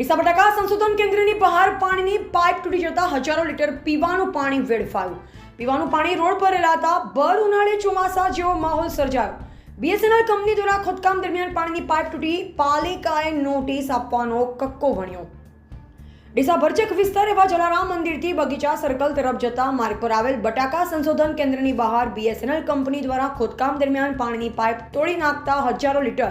ડીસા બટાકા સંશોધન કેન્દ્રની બહાર પાણીની પાઇપ તૂટી જતા હજારો લીટર પીવાનું પાણી વેડફાયું. પીવાનું પાણી રોડ પર રેલાતા ભર ઉનાળે ચોમાસા જેવો માહોલ સર્જાયો. બીએસએનએલ કંપની દ્વારા ખોદકામ દરમિયાન પાણીની પાઇપ તૂટી પાલિકાએ નોટિસ આપવાનો કક્કો વણ્યો. ડીસા ભરચક વિસ્તાર એવા જલારામ મંદિરથી બગીચા સર્કલ તરફ જતા માર્ગ પર આવેલ બટાકા સંશોધન કેન્દ્રની બહાર બીએસએનએલ કંપની દ્વારા ખોદકામ દરમિયાન પાણીની પાઇપ તોડી નાખતા હજારો લીટર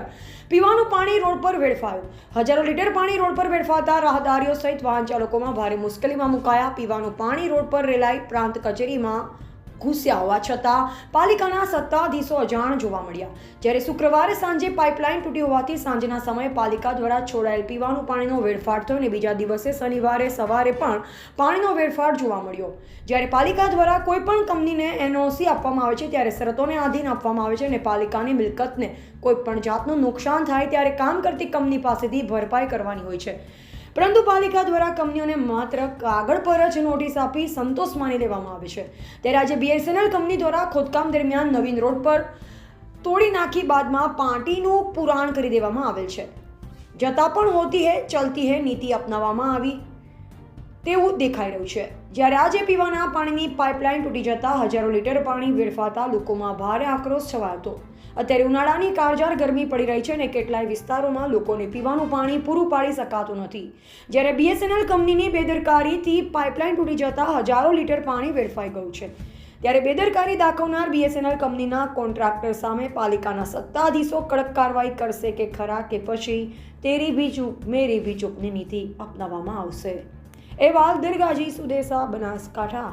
પીવાનું પાણી રોડ પર વેડફાયું. હજારો લીટર પાણી રોડ પર વેડફાતા રાહદારીઓ સહિત વાહન ચાલકોમાં ભારે મુશ્કેલીમાં મુકાયા. પીવાનું પાણી રોડ પર રેલાઈ પ્રાંત કચેરીમાં ઘૂસ્યા હોવા છતાં પાલિકાના સત્તાધીશો અજાણ જોવા મળ્યા. જ્યારે શુક્રવારે સાંજે પાઇપલાઇન તૂટી હોવાથી સાંજના સમયે પાલિકા દ્વારા છોડાયેલ પીવાનું પાણીનો વેડફાટ થયો અને બીજા દિવસે શનિવારે સવારે પણ પાણીનો વેડફાટ જોવા મળ્યો. જ્યારે પાલિકા દ્વારા કોઈ પણ કંપનીને એનઓસી આપવામાં આવે છે, ત્યારે શરતોને આધીન આપવામાં આવે છે અને પાલિકાની મિલકતને કોઈ પણ જાતનું નુકસાન થાય ત્યારે કામ કરતી કંપની પાસેથી ભરપાઈ કરવાની હોય છે. પરંતુ પાલિકા દ્વારા કંપનીઓને માત્ર કાગળ પર જ નોટિસ આપી સંતોષ માની લેવામાં આવે છે. ત્યારે આજે બીએસએનએલ કંપની દ્વારા ખોદકામ દરમિયાન નવીન રોડ પર તોડી નાખી બાદમાં પાર્ટીનું પુરાણ કરી દેવામાં આવેલ છે. જતાં પણ હોતી હે, ચલતી હે નીતિ અપનાવવામાં આવી. તેવું દેખાઈ રહ્યું છે. જ્યારે આજે પીવાના પાણીની પાઇપલાઇન તૂટી જતા હજારો લીટર પાણી વેડફાતા લોકોમાં ભારે આક્રોશ છવાયો હતો. અત્યારે ઉનાળાની કાળઝાળ ગરમી પડી રહી છે અને કેટલાય વિસ્તારોમાં લોકોને પીવાનું પાણી પૂરું પાડી શકાતું નથી. જ્યારે બીએસએનએલ કંપનીની બેદરકારીથી પાઇપલાઇન તૂટી જતા હજારો લીટર પાણી વેડફાઈ ગયું છે. ત્યારે બેદરકારી દાખવનાર બીએસએનએલ કંપનીના કોન્ટ્રાક્ટર સામે પાલિકાના સત્તાધીશો કડક કાર્યવાહી કરશે કે ખરા કે પછી તેરી બી ચૂપ, મેરી બી ચૂપની નીતિ અપનાવવામાં આવશે. અહેવાલ દરગાજી સુદેસા બનાસકાંઠા.